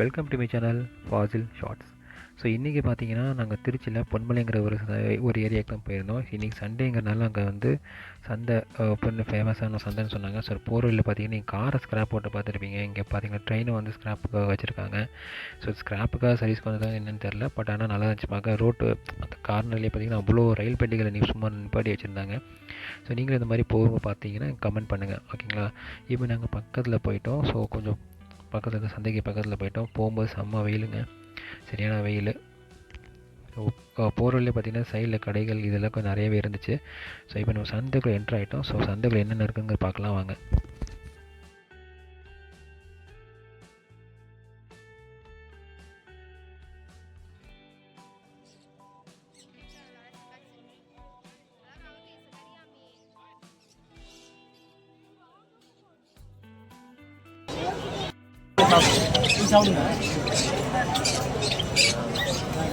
Welcome to my channel Fazil shorts so இன்றைக்கி பார்த்தீங்கன்னா நாங்கள் திருச்சியில் பொன்மலைங்கிற ஒரு ஒரு ஏரியாவுக்கு தான் போயிருந்தோம். இன்றைக்கி சண்டேங்கிறனால அங்கே வந்து சந்தை பொண்ணு ஃபேமஸான சந்தைன்னு சொன்னாங்க. ஸோ போகிற பார்த்தீங்கன்னா நீங்கள் காரை ஸ்க்ராப் போட்டு பார்த்துருப்பீங்க இங்கே பார்த்தீங்கன்னா ட்ரெயினை வந்து ஸ்க்ராப்புக்காக வச்சுருக்காங்க. ஸோ ஸ்க்ராப்புக்காக சர்வீஸ் பண்ணதா என்னென்னு தெரில பட் ஆனால் நல்லா இருந்துச்சு பார்க்க ரோட்டு அந்த கார்னர்லேயே பார்த்தீங்கன்னா அவ்வளோ ரயில் பெட்டிகளை நீ சும்மா நின்பாடி வச்சுருந்தாங்க. ஸோ நீங்களும் இந்த மாதிரி போகும்போது பார்த்தீங்கன்னா கமெண்ட் பண்ணுங்கள் ஓகேங்களா இப்போ நாங்கள் பக்கத்தில் போயிட்டோம். ஸோ கொஞ்சம் பக்கத்தில் இருக்க சந்தைக்கு பக்கத்தில் போயிட்டோம். போகும்போது செம்ம வெயிலுங்க. சரியான வெயில். போகிற வழியில் பார்த்தீங்கன்னா சைடில் கடைகள் இதெல்லாம் கொஞ்சம் நிறையவே இருந்துச்சு. ஸோ இப்போ நம்ம சந்தைக்குள்ளே என்ட்ரு ஆகிட்டோம் ஸோ சந்தைக்குள்ளே என்னென்ன இருக்குங்க பார்க்கலாம் வாங்க. mập đi sông nữa.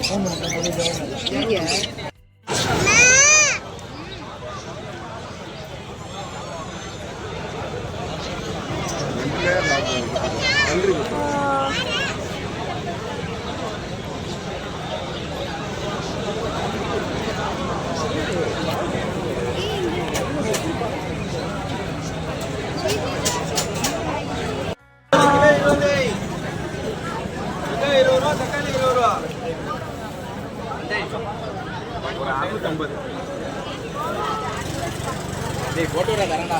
Có mình đang đi đâu này நன்றி ஒரு ஐம்பது. போட்டோட தரேன்டா.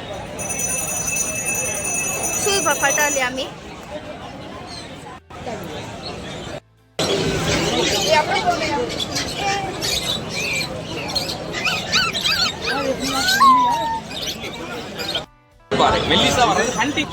fatal yummy. பாரு மெல்லிசா வர்றது ஹண்டிங்